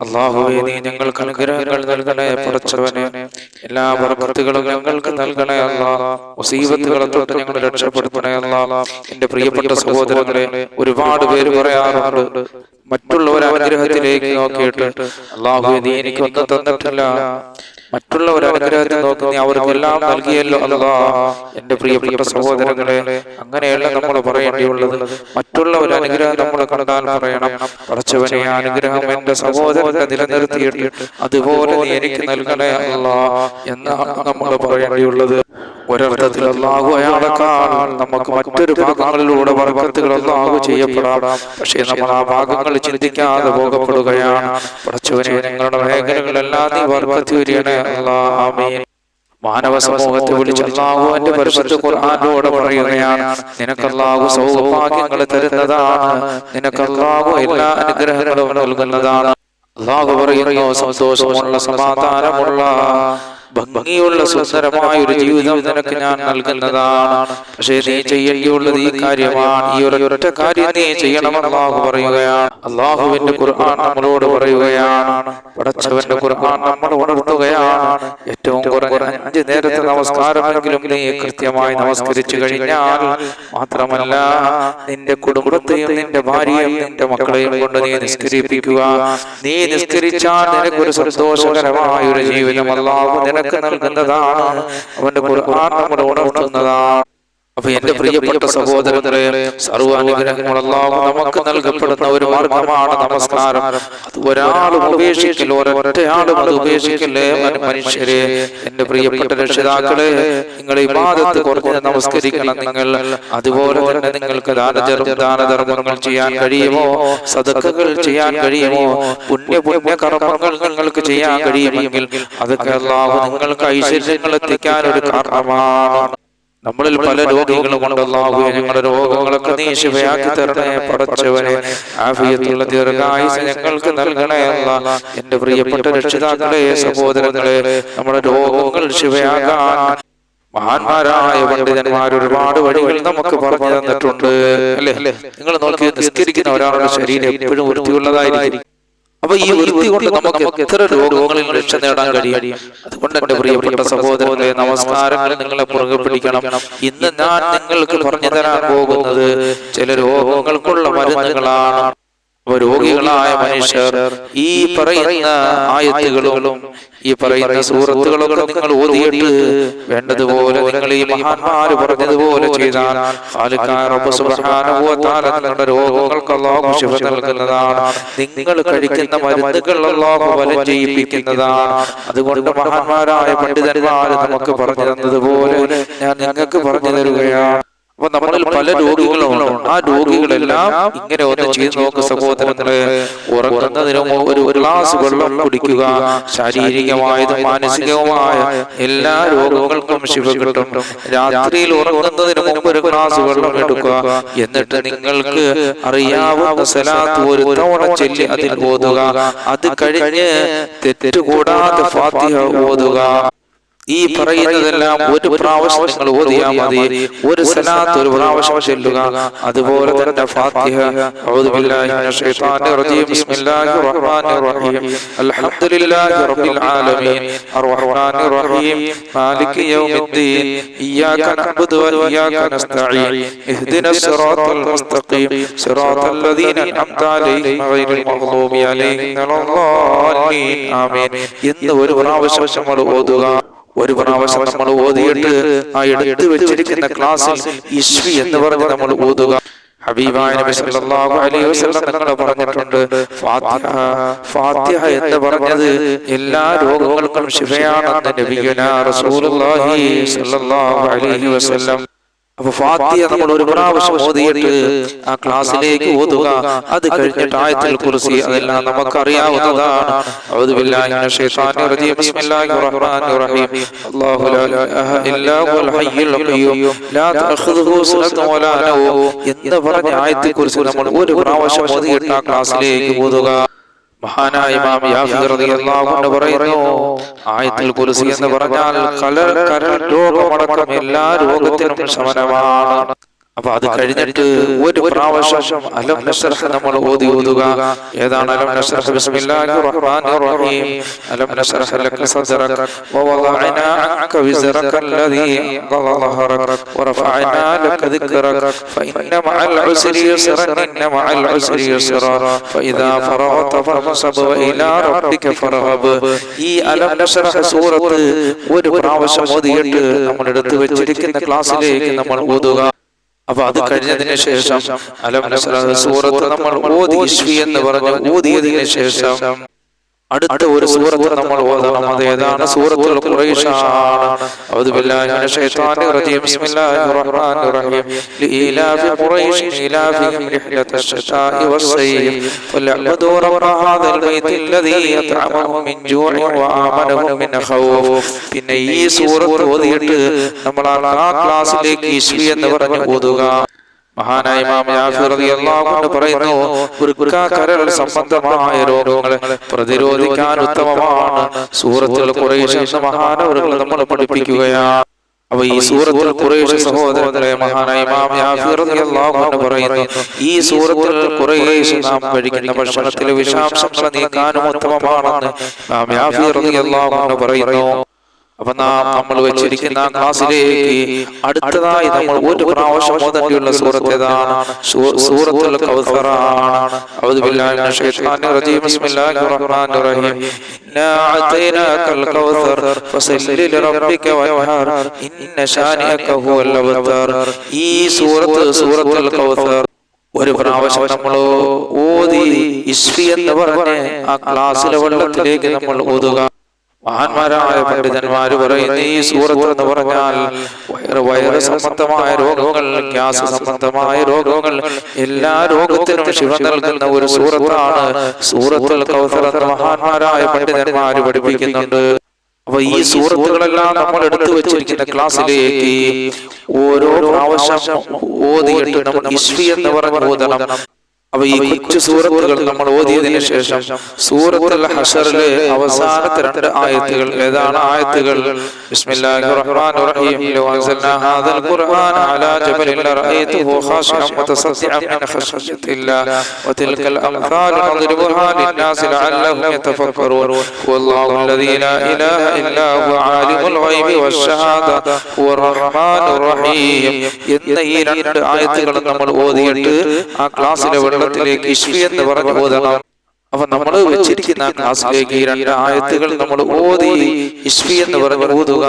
അള്ളാഹുവേ നീ ഞങ്ങൾക്ക് അനുഗ്രഹങ്ങൾ നൽകണേ പടച്ചവനെ എല്ലാ ബർക്കത്തുകളും ഞങ്ങൾക്ക് നൽകണേ അല്ല മുസീബത്തുകളെ തൊട്ട് ഞങ്ങൾ രക്ഷപ്പെടുത്തണേ അല്ല എന്റെ പ്രിയപ്പെട്ട സഹോദരങ്ങളെ ഒരുപാട് പേര് പറയാറുണ്ട്. മറ്റുള്ളവർ അനുഗ്രഹത്തിലേക്ക് നോക്കിയിട്ട് അള്ളാഹു നീ എനിക്ക് ഒന്നും തന്നിട്ടില്ല. മറ്റുള്ളവർ അനുഗ്രഹത്തെ നോക്കുന്ന അവർക്കെല്ലാം നൽകിയല്ലോ അല്ലാ എന്റെ പ്രിയപ്പെട്ട സഹോദരങ്ങളെ. അങ്ങനെയല്ല നമ്മൾ പറയേണ്ടിയുള്ളത്. മറ്റുള്ളവർ അനുഗ്രഹം നമ്മൾ കണ്ടാൽ പറയണം. പടച്ചവനെ അനുഗ്രഹം എന്റെ സഹോദരനെ നിലനിർത്തിയിട്ട് അതുപോലെ എനിക്ക് നൽകണേ അല്ല എന്നാണ് നമ്മൾ പറയേണ്ടിയുള്ളത്. ഒരർത്ഥത്തിൽ അള്ളാഹു അയാളെക്കാൾ നമുക്ക് മറ്റൊരു ഭാഗങ്ങളിലൂടെ വർഗത്തുകൾ അള്ളാഹു ചെയ്യപ്പെടാം. പക്ഷേ നമ്മൾ ആ ഭാഗങ്ങൾ ചിന്തിക്കാതെ പോകപ്പെടുകയാണ്. പഠിച്ചവനെ ഞങ്ങളുടെ മേഖലകളെല്ലാം നീ വർഗത്തി അള്ളാഹീൻ മാനവ സമൂഹത്തെ വിളിച്ച് അള്ളാഹുവിന്റെ പരിശുദ്ധ ഖുർആാനോട് പറയുകയാണ്. നിനക്ക് അള്ളാഹു സൗഭാഗ്യങ്ങൾ തരുന്നതാണ്. നിനക്ക് അള്ളാഹു എല്ലാ അനുഗ്രഹങ്ങളും നൽകുന്നതാണ്. അള്ളാഹു പറയുന്നു സന്തോഷമുള്ള സമാധാനമുള്ള ഭംഗിയുള്ള സുന്ദരമായ ഒരു ജീവിതം നിനക്ക് ഞാൻ നൽകുന്നതാണ്. പക്ഷേ നീ ചെയ്യേണ്ടിയുള്ളത് ഈ കാര്യമാണ്. ഈ ഒരൊറ്റ കാര്യം നീ ചെയ്യണമെന്ന് അള്ളാഹു പറയുകയാണ്. അള്ളാഹുവിന്റെ ഖുർആൻ നമ്മളോട് പറയുകയാണ്. പടച്ചവന്റെ ഖുർആൻ നമ്മൾ ഉണർത്തുകയാണ്. ഏറ്റവും കുറഞ്ഞ അഞ്ച് നേരത്തെ നമസ്കാരമെങ്കിലും നീ കൃത്യമായി നമസ്കരിച്ചു കഴിഞ്ഞാൽ മാത്രമല്ല നിന്റെ കുടുംബത്തെയും നിന്റെ ഭാര്യയും നിന്റെ മക്കളെയും കൊണ്ട് നീ നിസ്കരിപ്പിക്കുക. നീ നിസ്കരിച്ചാൽ നിനക്കൊരു സന്തോഷകരമായ ഒരു ജീവിതം അല്ലാഹു നിനക്ക് നൽകുന്നതാണ് അവന്റെ ഖുർആൻ നമ്മൾ ഉണർത്തുന്നതാണ്. അപ്പൊ എന്റെ പ്രിയപ്പെട്ട സഹോദരങ്ങളെ സർവാനുഗ്രഹങ്ങളെല്ലാം നമുക്ക് നൽകപ്പെടുന്ന ഒരു മാർഗമാണ് നമസ്കാരം. അത് ഒരാളും ഉപേക്ഷിക്കില്ല ഒരൊറ്റയാളും അത് ഉപേക്ഷിക്കില്ലേ മനുഷ്യരെ എന്റെ പ്രിയപ്പെട്ട രക്ഷിതാക്കളെ നിങ്ങൾ ഇബാദത്ത് കുറഞ്ഞ് നമസ്കരിക്കണം നിങ്ങൾ അതുപോലെ തന്നെ നിങ്ങൾക്ക് ദാനധർമ്മങ്ങൾ ചെയ്യാൻ കഴിയുമോ? സദക്കകൾ ചെയ്യാൻ കഴിയുമോ? പുണ്യ പുണ്യ കർമ്മങ്ങൾ നിങ്ങൾക്ക് ചെയ്യാൻ കഴിയുമെങ്കിൽ അതൊക്കെ അല്ലാഹു നിങ്ങൾക്ക് ഐശ്വര്യങ്ങൾ എത്തിക്കാൻ ഒരു കാരണമാണ്. നമ്മളിൽ പല രോഗികളും ഉണ്ടല്ലാഹു ഞങ്ങളുടെ രോഗങ്ങളൊക്കെ നീ ശിവയാക്കി തരണേ പടച്ചവനെ ആഫിയത്തുള്ള ദീർഘായുസ് ഞങ്ങൾക്ക് നൽകണേ അല്ല. എന്റെ പ്രിയപ്പെട്ട രക്ഷിതാക്കളെ സഹോദരങ്ങളെ നമ്മുടെ രോഗങ്ങൾ ശിവയാകാൻ മഹാന്മാരായ പണ്ഡിതന്മാർ ഒരുപാട് വഴികൾ നമുക്ക് പറഞ്ഞു തന്നിട്ടുണ്ട്. അല്ലേ? നിങ്ങൾ നോക്കി നിസ്കരിക്കുന്ന ഒരാളുടെ ശരീരം എപ്പോഴും വൃത്തിയുള്ളതായിരിക്കും. അപ്പൊ ഈ വൃത്തി കൊണ്ട് നമുക്ക് എത്ര രോഗങ്ങളിൽ രക്ഷ നേടാൻ കഴിയും? അതുകൊണ്ട് എന്റെ പ്രിയപ്പെട്ട സഹോദരങ്ങളെ നമസ്കാരങ്ങൾ നിങ്ങളെ പുറകെ പിടിക്കണം. ഇന്ന് ഞാൻ നിങ്ങൾക്ക് പറഞ്ഞു തരാൻ പോകുന്നത് ചില രോഗങ്ങൾക്കുള്ള മരുന്നുകളാണ്. രോഗികളായ മനുഷ്യർ ഈ പറയുന്ന ആയത്തുകളും ഈ പറയുന്ന സൂറത്തുകളൊക്കെ നിങ്ങൾ ഓതിയിട്ട് വേണ്ടതുപോലെ നിങ്ങൾ ഈ മഹാന്മാര് പറഞ്ഞതുപോലെ ചെയ്താൽ നിങ്ങളുടെ രോഗങ്ങൾക്ക് അല്ലാഹു ശിഫ നൽകുന്നതാണ്. നിങ്ങൾ കഴിക്കുന്ന മരുന്നുകൾ അല്ലാഹു ബലം ചെയ്യിപ്പിക്കുന്നതാണ്. അതുകൊണ്ട് മഹാന്മാരായ പണ്ഡിതന്മാർ നമുക്ക് പറഞ്ഞു തന്നതുപോലെ ഞാൻ നിങ്ങൾക്ക് പറഞ്ഞു തരുകയാണ്. അപ്പൊ നമ്മളിൽ പല രോഗികളുണ്ട് ആ രോഗികളെല്ലാം ഇങ്ങനെ ഒന്ന് ചെയ്തു നോക്ക് സഹോദരങ്ങളെ ഉറങ്ങുന്നതിന് ഒരു ഗ്ലാസ് വെള്ളം കുടിക്കുക ശാരീരികമായതും മാനസികവുമായ എല്ലാ രോഗങ്ങൾക്കും ശിവ കിട്ടും. രാത്രിയിൽ ഉറങ്ങുന്നതിന് മുമ്പ് ഒരു ഗ്ലാസ് വെള്ളം എടുക്കുക. എന്നിട്ട് നിങ്ങൾക്ക് അറിയാവുന്ന ഒരു തവണ ചൊല്ലി അതിൽ ഓതുക. അത് കഴിഞ്ഞ് തെറ്റുകൂടാതെ ഫാത്തിഹ ഓതുക. ഈ പറയുന്നതെല്ലാം ഒരു പ്രാവശ്യം നിങ്ങൾ ഓതിയാ മതി. ഒരു സലാത്ത് ഒരു പ്രാവശ്യം ചൊല്ലുക. അതുപോലെ തന്നെ ഫാത്തിഹ. അഊദു ബില്ലാഹി മിനശ് ശൈത്താനിർ റജീം. ബിസ്മില്ലാഹിർ റഹ്മാനിർ റഹീം. അൽഹംദുലില്ലാഹി റബ്ബിൽ ആലമീൻ. അർറഹ്മാനിർ റഹീം. മാലികി യൗമിദ്ദീൻ. ഇയ്യാക നഅബ്ദു വ ഇയ്യാക നസ്തഈൻ. ഇഹ്ദിനസ് സിറാത്തൽ മുസ്തഖീം. സിറാത്തൽ ലദീന അൻഅംത അലൈഹിം ഗൈറിൽ മഗ്ദൂബി അലൈഹിം വലദ്ദാലീൻ ആമീൻ. എന്ന് ഒരു പ്രാവശ്യം നമ്മൾ ഓതുക ഒരു പ്രാവശ്യം നമ്മൾ ഓതിയിട്ട് ആ എടുത്തു വെച്ചിരിക്കുന്ന ക്ലാസ്സിൽ ഇശ്വി എന്ന് പറഞ്ഞ് നമ്മൾ ഓതുക. ഹബീബായ നബി സല്ലല്ലാഹു അലൈഹി വസല്ലം പറഞ്ഞിട്ടുണ്ട് ഫാത്തിഹ എന്ന് പറഞ്ഞത് എല്ലാ രോഗങ്ങൾക്കും ശിഫയാണെന്ന് നബിയുനാ റസൂലുള്ളാഹി സല്ലല്ലാഹു അലൈഹി വസല്ലം. അപ്പൊ ഫാത്തിയ നമ്മൾ ഒരു പ്രാവശ്യം ഓതിയിട്ട് ആ ക്ലാസ്സിലേക്ക് ഓതുക. അത് കഴിഞ്ഞിട്ട് ആയത്തിൽ കുറിച്ച് അതെല്ലാം നമുക്കറിയാവുന്നതാണ്. എന്ന് പറഞ്ഞ ആയത്തിൽ കുറിച്ച് നമ്മൾ ഒരു പ്രാവശ്യം ഓതിയിട്ട് ആ ക്ലാസ്സിലേക്ക് ഓതുക. മഹാനായ ഇമാം യാഫി റളിയല്ലാഹു അൻഹു പറയുന്നു ആയത്തുൽ കുർസി എന്ന് പറഞ്ഞാൽ കലർ കരൾ രോഗമടക്കം എല്ലാ രോഗത്തിനും ശമനമാണ്. അപ്പൊ അത് കഴിഞ്ഞിട്ട് ഒരു പ്രാവശ്യം അലം നസ്രഹ് നമ്മൾ ഓതി ഓതുക ഏതാണ് അലം നസ്രഹ് ബിസ്മില്ലാഹിർ റഹ്മാനിർ റഹീം അലം നസ്രഹ് ലക സദ്റക വവളഅനാ അൻക വിസ്റക الذي ظهرك ورفعنا لك ذكرك فإن مع العسر يسرا إن مع العسر يسرا فإذا فرغت فانصب وإلى ربك فارغب ഈ അലം നസ്രഹ് സൂറത്ത് ഒരു പ്രാവശ്യം ഓതിയിട്ട് നമ്മൾ എടുത്തു വെച്ചിരിക്കുന്ന ക്ലാസ്സിലേക്ക് നമ്മൾ ഓതുക അപ്പൊ അത് കഴിഞ്ഞതിന് ശേഷം അലം സൂറത്ത് നമ്മൾ ഓതി എന്ന് പറഞ്ഞ് ഓതിയതിനു ശേഷം അടുത്ത ഒരു സൂറത്ത് നമ്മൾ ഓതണം. അത് ഏതാണ്? സൂറത്തുൽ ഖുറൈശാണ്. അഊദു ബില്ലാഹി മിനശ് ശൈത്വാനിർ റജീം. ബിസ്മില്ലാഹിർ റഹ്മാനിർ റഹീം. ലീലാഫി ഖുറൈശ് ലീലാഫിഹിം റിഹ്ലതശ് ശതാഇ വസ്സൈഫ് ഫലഅബ്ദു റബ്ബ ഹാദൽ ബൈത്തിൽ ലദീ യത്അമഹും മിൻ ജൂഇ വആമനഹും മിൻ ഖൗഫ്. പിന്നെ ഈ സൂറത്ത് ഓതിയിട്ട് നമ്മൾ ആ ക്ലാസ്സിലേക്ക് ഇഷ്വി എന്ന് പറഞ്ഞ് ഓതുക. മഹാനായ പറയുന്നു വൃക്ക കരൾ സംബന്ധമായ രോഗങ്ങളെ പ്രതിരോധിക്കാൻ ഉത്തമമാണ് സൂറത്തുൽ ഖുറൈശ് എന്ന മഹാനവരുകൾ നമ്മൾ പഠിപ്പിക്കുകയാണ്. അപ്പൊ ഈ സൂറത്തുൽ ഖുറൈശ് സഹോദരങ്ങളെ മഹാനായ പറയുന്നു ഈ സൂറത്തുൽ ഖുറൈശ് നാം കഴിക്കുന്ന ഭക്ഷണത്തിലെ വിഷാംശങ്ങളെ നീക്കാനും ഉത്തമമാണെന്ന് പറയുന്നു. അപ്പൊ നാം നമ്മൾ വെച്ചിരിക്കുന്ന ക്ലാസ്സിലേക്ക് അടുത്തതായി നമ്മൾ ഒരു പ്രാവശ്യം ഓതണ്ടിയുള്ള സൂറത്ത് ഏതാണ്? സൂ- സൂറത്തുൽ കൗസറാണ് അഊദു ബില്ലാഹി മിനശ് ശൈത്താനിർ റജീം ബിസ്മില്ലാഹിർ റഹ്മാനിർ റഹീം. ഇന്നാ അതൈനാകൽ കൗസർ ഫസല്ലി ലിറബ്ബിക വൻഹർ. ഇന്ന ശാനിഅക ഹുവൽ അബ്തർ ഈ സൂറത്ത് സൂറത്തുൽ കൗസർ ഒരു പ്രാവശ്യം നമ്മൾ ഓതി ഇസ്ഫി എന്ന് പറഞ്ഞ് ആ ക്ലാസ്സിലെ വെള്ളത്തിലേക്ക് നമ്മൾ ഓതുക. മഹാന്മാരായ പണ്ഡിതന്മാര് പറയുന്ന ഈ സൂറത്ത് എന്ന് പറഞ്ഞാൽ വയറ് വയറ് സംബന്ധമായ രോഗങ്ങൾ ഗ്യാസ് സംബന്ധമായ രോഗങ്ങൾ എല്ലാ രോഗത്തിനും ശിവ നൽകുന്ന ഒരു സൂറത്താണ് സൂറത്തുൽ കൗസർ എന്ന് മഹാന്മാരായ പണ്ഡിതന്മാര് പഠിപ്പിക്കുന്നുണ്ട്. അപ്പൊ ഈ സൂറത്തുകളെല്ലാം നമ്മൾ എടുത്തു വെച്ചിരിക്കുന്ന ക്ലാസ്സിലേക്ക് ഓരോ പ്രാവശ്യം ഓതിയിട്ട് നമ്മൾ ഇസ്വി എന്ന് പറഞ്ഞ് ഓതണം അപ്പൊ ഈ കൊച്ചു സൂറത്തുകൾ നമ്മൾ ഓതിയതിന് ശേഷം സൂറത്തുൽ ഹഷറിലെ അവസാനത്തെ രണ്ട് ആയത്തുകൾ ഏതാണ് ആയത്തുകൾ ബിസ്മില്ലാഹിർ റഹ്മാനിർ റഹീം ലോ ഹാദൽ ഖുർആന അലാ ജബലിൻ ലറഅയ്തുഹു ഖാശിഅൻ മുതസദ്ദിഅൻ മിൻ ഖശ്യത്തില്ലാ വതിൽകൽ അംസാൽ നദ്രിബുഹാ ലിന്നാസി ലഅല്ലഹും യതഫക്കറൂൻ വല്ലാഹു അല്ലദീ ലാ ഇലാഹ ഇല്ലാ ഹുവ ആലിമുൽ ഗൈബി വശ്ശഹാദ ഹുവർ റഹ്മാനുർ റഹീം എന്ന ഈ രണ്ട് ആയത്തുകൾ നമ്മൾ ഓതിയിട്ട് ആ ക്ലാസ്സിലെ വെള്ളത്തിലേക്ക് ഇഷ്വി എന്ന് പറഞ്ഞ് ഓതണം അപ്പൊ നമ്മൾ വെച്ചിരിക്കുന്ന ക്ലാസ്സിലേക്ക് ഈ രണ്ട് ആയത്തുകൾ നമ്മൾ ഓതി ഇഷ്വി എന്ന് പറഞ്ഞ് ഓതുക.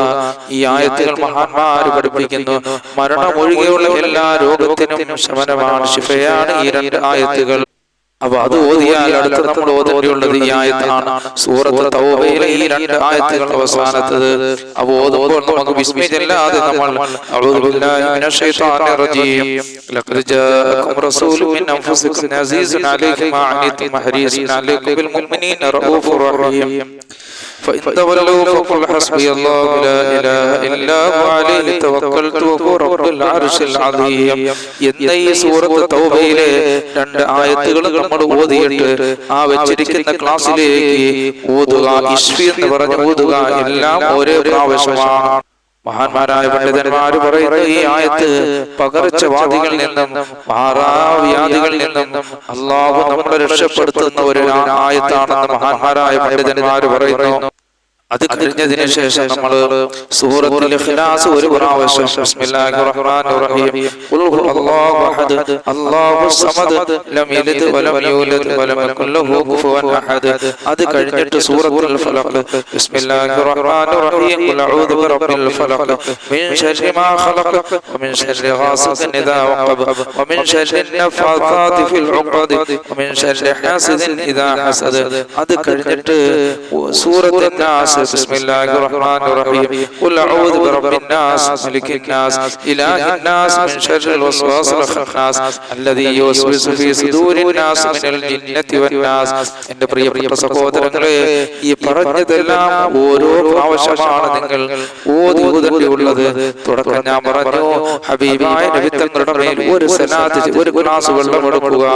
ഈ ആയത്തുകൾ മഹാന്മാര് പഠിപ്പിക്കുന്നു. മരണമൊഴികെയുള്ള എല്ലാ രോഗത്തിനും ശമനമാണ്. ശിഫയാണ് ഈ രണ്ട് ആയത്തുകൾ. അപ്പൊ അത് ഓതിയാൽ അടുത്ത് നമ്മൾ ഓതേണ്ടിയുള്ളത് ഈ ആയത്താണ് സൂറത്ത് തൗബയിലെ ഈ രണ്ട് ആയത്തുകൾ അവസാനത്തത്. അപ്പൊ ഓതുമ്പോൾ നമുക്ക് വിസ്മയിച്ചല്ലാതെ നമ്മൾ അഊദു ബില്ലാഹി മിനശ് ശൈത്വാനിർ റജീം. ലഖദ് ജാഅക്കും റസൂലുൻ മിൻ അൻഫുസിക്കും അസീസുൻ അലൈഹി മാ അനിതും ഹരീസുൻ അലൈക്കും ബിൽ മുഅ്മിനീന റഊഫുർ റഹീം. فإن تولوا فقل حسبي الله لا إله إلا هو عليه توكلت وهو رب العرش العظيم എന്ന ഈ സൂറത്ത് തൗബയിലെ രണ്ട് ആയത്തുകൾ നമ്മൾ ഓതിയിട്ട് ആ വെച്ചിരിക്കുന്ന ക്ലാസ്സിലേക്ക് ഓതുക ഇഷ്വി എന്ന് പറഞ്ഞ് ഓതുക എല്ലാം ഒരേ പ്രാവശ്യമാണ് മഹാന്മാരായ പണ്ഡിതന്മാര് പറയുന്ന ഈ ആയത്ത് പകർച്ചവാദികളിൽ നിന്നും മാറാവ്യാധികളിൽ നിന്നും അള്ളാഹു നമ്മളെ രക്ഷപ്പെടുത്തുന്ന ഒരു ആയത്താണെന്ന് മഹാന്മാരായ പണ്ഡിതന്മാര് പറയുന്നു. അത് കഴിഞ്ഞതിനു ശേഷം നമ്മൾ സൂറത്തിൽ ഇഖ്ലാസ് ഒരു പ്രാവശ്യം ബിസ്മില്ലാഹിർ റഹ്മാനിർ റഹീം. ഖുൽ ഹുവല്ലാഹു അഹദ് അല്ലാഹു സമദ് ലം യലിദ് വലം യൂലദ് വലം യകുൽ കുഫുവൻ അഹദ്. അത് കഴിഞ്ഞിട്ട് സൂറത്തുൽ ഫലഖ്. ബിസ്മില്ലാഹിർ റഹ്മാനിർ റഹീം. ഖുൽ അഊദു ബിറബ്ബിൽ ഫലഖ്. മിൻ ശർരി മാ ഖലഖ്. വമിൻ ശർരി ഘാസിഖിൻ ഇദാ വമിൻ ശർരി നഫാസാതി ഫിൽ ഉഖദ് വമിൻ ശർരി ഹാസിദിൻ ഇദാ അത് കഴിഞ്ഞിട്ട് സൂറത്തുൽ الناس بسم الله الرحمن الرحيم قل أعوذ برب الناس ملك الناس إله الناس من شر الوسواس الخناس الذي يوسوس في صدور الناس من الجنة والناس എന്റെ പ്രിയപ്പെട്ട സഹോദരങ്ങളെ ഈ പറഞ്ഞതെല്ലാം ഓരോ പ്രാവശ്യമാണ് നിങ്ങൾ ഓതി ഊതണ്ടിയുള്ളത് തുടക്കം ഞാൻ പറഞ്ഞു ഹബീബായ നബിത്തങ്ങളുടെ മേൽ ഒരു സലാത്ത് ഒരു ഗ്ലാസ് വെള്ളം എടുക്കുക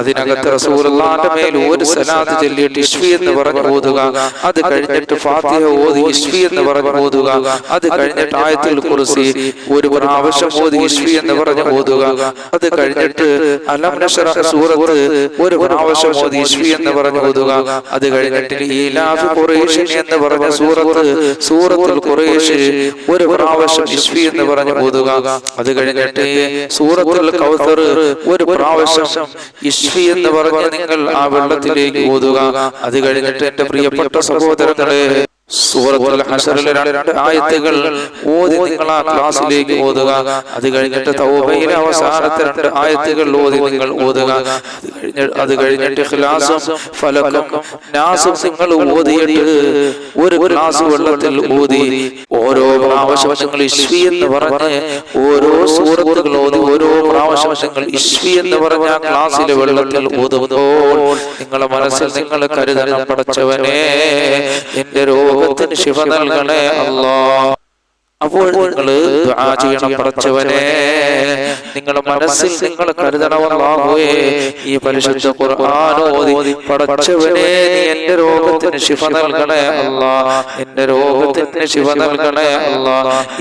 അതിനകത്ത് റസൂലുള്ളാന്റെ മേൽ ഒരു സലാത്ത് ചൊല്ലിയിട്ട് ഇഷ്വി എന്ന് പറഞ്ഞു ഓതുക അത് കഴിഞ്ഞിട്ട് ഫാത്തിഹ ഓതി ഇഷ്ഫി എന്ന് പറഞ്ഞ് ഓതുക. അത് കഴിഞ്ഞിട്ട് ആയത്തിൽ കുറിച്ച് ഒരു പ്രാവശ്യം ഓതി ഇഷ്ഫി എന്ന് പറഞ്ഞ് ഓതുക. അത് കഴിഞ്ഞിട്ട് അലം നശ്റഹ് സൂറത്ത് ഒരു പ്രാവശ്യം ഓതി ഇഷ്ഫി എന്ന് പറഞ്ഞ് ഓതുക. അത് കഴിഞ്ഞിട്ട് ഈലാഫി ഖുറൈശ് എന്ന് പറഞ്ഞ സൂറത്ത് സൂറത്തുൽ ഖുറൈശ് ഒരു പ്രാവശ്യം ഇഷ്ഫി എന്ന് പറഞ്ഞ് ഓതുക. അത് കഴിഞ്ഞിട്ട് സൂറത്തുൽ കൗസർ ഒരു പ്രാവശ്യം ഇഷ്ഫി എന്ന് പറഞ്ഞ് നിങ്ങൾ ആ വെള്ളത്തിലേക്ക് ഓതുക. അത് കഴിഞ്ഞിട്ട് എന്റെ പ്രിയപ്പെട്ട സഹോദരങ്ങളെ സൂറത്തുൽ ഹശറിലെ രണ്ട് ആയത്തുകൾ ഓതി നിങ്ങൾ ആ ക്ലാസ്സിലേക്ക് ഓതുക. അത് കഴിഞ്ഞിട്ട് തൗബയിലെ അവസാനത്തെ രണ്ട് ആയത്തുകൾ ഓതി നിങ്ങൾ ഓതുക. അത് കഴിഞ്ഞ് അത് കഴിഞ്ഞിട്ട് ഇഖ്ലാസും ഫലക്കും നാസും നിങ്ങൾ ഓതിയിട്ട് ഒരു ഗ്ലാസ് വെള്ളത്തിൽ ഓതി ഓരോ പ്രാവശ്യം നിങ്ങൾ ഇഷ്വി എന്ന് പറഞ്ഞ് ഓരോ സൂറത്തുകൾ ഓതി. ഓരോ പ്രാവശ്യം നിങ്ങൾ ഇഷ്വി എന്ന് പറഞ്ഞ ആ ഗ്ലാസ്സിലെ വെള്ളത്തിൽ ഊതുമ്പോൾ നിങ്ങളെ മനസ്സിൽ നിങ്ങൾ കരുതണം പടച്ചവനെ എന്റെ രോഗത്തിന് ശിവ നൽകണേ അല്ലാ അപ്പോൾ നിങ്ങൾ ചെയ്യണം പടച്ചവനെ നിങ്ങളുടെ മനസ്സിൽ നിങ്ങൾ കരുതണമല്ലാഹുവേ ഈ പരിശുദ്ധ ഖുർആൻ ഓതി പടച്ചവനെ നീ എന്റെ രോഗത്തിന് ശിഫ നൽകണേ അല്ല. എന്റെ രോഗത്തിന് ശിഫ നൽകണേ അല്ല.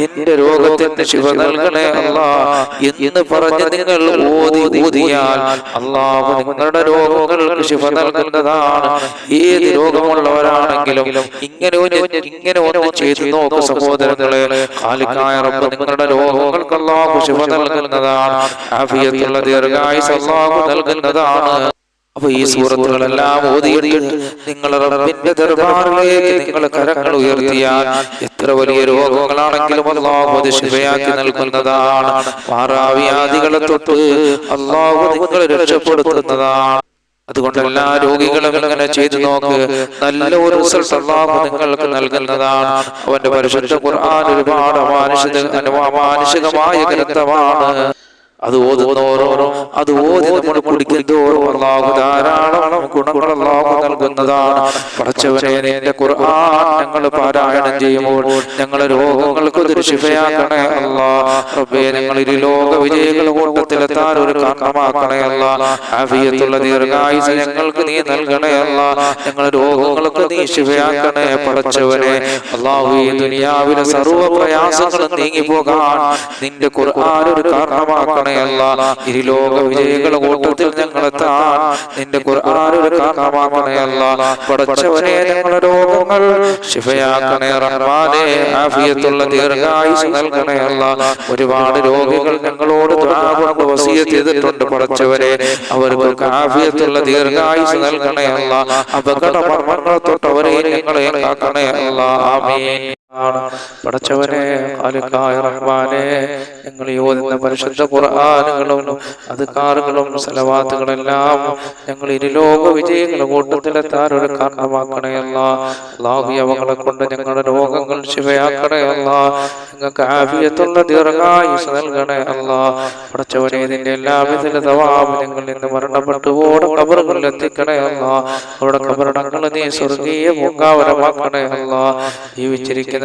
എന്റെ രോഗത്തിന് ശിഫ നൽകണേ അല്ല. എന്ന് പറഞ്ഞ് നിങ്ങൾ ഓതി ഊതിയാൽ അള്ളാഹു നിങ്ങളുടെ രോഗങ്ങൾക്ക് ശിഫ നൽകുന്നതാണ്. ഏത് രോഗമുള്ളവരാണെങ്കിലും ഇങ്ങനെ ഇങ്ങനെ ഓരോ ചെയ്തു നോക്കും സഹോദരങ്ങളെ. ഖാലിഖായ റബ്ബ് നിങ്ങളുടെ രോഗങ്ങൾക്ക് അല്ലാഹു ശിഫ നൽകുന്നതാണ്. ആഫിയത്തുള്ള ദീർഘായുസ് അല്ലാഹു നൽകുന്നതാണ്. അപ്പൊ ഈ സൂറത്തുകളെല്ലാം ഓതിയിട്ട് നിങ്ങൾ റബ്ബിന്റെ ദർബാറിലേക്ക് നിങ്ങൾ കരങ്ങൾ ഉയർത്തിയാൽ എത്ര വലിയ രോഗങ്ങളാണെങ്കിലും അള്ളാഹു അത് ശിവയാക്കി നൽകുന്നതാണ്. മാറാവ്യാധികളെ തൊട്ട് അള്ളാഹു നിങ്ങളെ രക്ഷപ്പെടുത്തുന്നതാണ്. അതുകൊണ്ട് എല്ലാ രോഗികളും ഇങ്ങനെ ചെയ്തു നോക്ക്. നല്ല ഒരു റിസൾട്ട് അള്ളാഹു നിങ്ങൾക്ക് നൽകുന്നതാണ്. അവന്റെ പരിശുദ്ധ ഖുർആൻ ഒരുപാട് അമാനുഷിക അമാനുഷികമായ ഗ്രന്ഥമാണ് അത് ഓതുന്നോരോ അത് ഓതി നമ്മൾ കുടിക്കുന്നതോറും അള്ളാഹു ധാരാളം ഗുണങ്ങൾ അള്ളാഹു നൽകുന്നതാണ്. പടച്ചവനെ നിന്റെ ഖുർആൻ ഞങ്ങൾ പാരായണം ചെയ്യുമ്പോൾ ഞങ്ങളെ രോഗങ്ങൾക്ക് ഒരു ശിഫയാക്കണേ അല്ലാ. റബ്ബേ ഞങ്ങൾ ഇരു ലോക വിജയികൾ കൂട്ടത്തിലെത്താൻ ഒരു കാരണമാക്കണേ അല്ല. ആഫിയത്തുള്ള ദീർഘായുസ് ഞങ്ങൾക്ക് നീ നൽകണേ അല്ല. ഞങ്ങളുടെ രോഗങ്ങൾക്ക് നീ ശിഫയാക്കണേ പടച്ചവനെ അള്ളാഹു ഈ ദുനിയാവിലെ സർവ പ്രയാസങ്ങളും നീങ്ങിപ്പോകാൻ നിന്റെ ഖുർആൻ ഒരു കാരണമാക്കണേ നിന്റെ രോഗങ്ങൾ ശിഫയാക്കണേ ആഫിയത്തുള്ള നൽകണേ ഒരുപാട് രോഗികൾ ഞങ്ങളോട് കൊണ്ട് ചെയ്തിട്ടുണ്ട് അവർക്ക് ആഫിയത്തുള്ള ദീർഘായുസ് നൽകണേ അല്ല അപകട മർമ്മങ്ങളെ തൊട്ട് അവരെ ഞങ്ങളെ കാക്കണേ ആമീൻ. ആണ്. പടച്ചവനെ ഖാലിഖായ റഹ്മാനെ ഞങ്ങൾ യോജിക്കുന്ന പരിശുദ്ധ ഖുർആനുകളും അധികാറുകളും സലവാത്തുകളെല്ലാം ഞങ്ങൾ ഇരുലോക വിജയങ്ങളുടെ കൂട്ടത്തിലെത്താൻ ഒരു കാരണമാക്കണയല്ല അള്ളാഹു അവകളെ കൊണ്ട് ഞങ്ങളുടെ രോഗങ്ങൾ ശിവയാക്കണേ അല്ല. ഞങ്ങൾക്ക് ആഫിയത്തുള്ള ദീർഘായുസ് നൽകണേ അല്ല. പടച്ചവനെ ഇതിന്റെ എല്ലാവിധ തവാബ് ഞങ്ങൾ ഇന്ന് മരണപ്പെട്ടു ഓടെ കബറുകളിൽ എത്തിക്കണേ അല്ല. അവിടെ കബറടങ്ങൾ നീ സ്വർഗീയ പൂങ്കാവരമാക്കണേ അല്ല.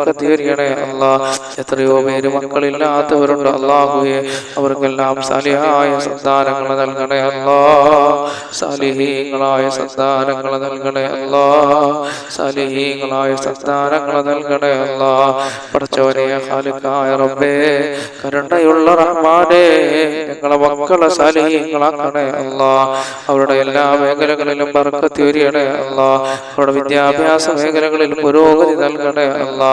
വർക്കത്ത് എറിയണേ അല്ലാ എത്രയോ പേര് മക്കളില്ലാത്തവരുണ്ട്. അള്ളാഹുയെ അവർക്കെല്ലാം സാലിഹായ സന്താനങ്ങൾ നൽകണേ. അല്ലാ സാലിഹീങ്ങളായ സന്താനങ്ങൾ നൽകണേ. അല്ലാ സാലിഹീങ്ങളായ സന്താനങ്ങൾ നൽകണേ. അല്ലാ പഠിച്ചവനെ ഖാലിഖായ റബ്ബേ കരുണയുള്ള റഹ്മാനേ ഞങ്ങളെ മക്കളെ സാലിഹീങ്ങളാക്കണേ. അള്ളാ അവരുടെ എല്ലാ മേഖലകളിലും ബർക്കത്ത് ഉരിയണേ അല്ലാ അവരുടെ വിദ്യാഭ്യാസ മേഖലകളിൽ പുരോഗതി നൽകണേ. അല്ലാ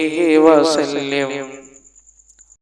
وسلم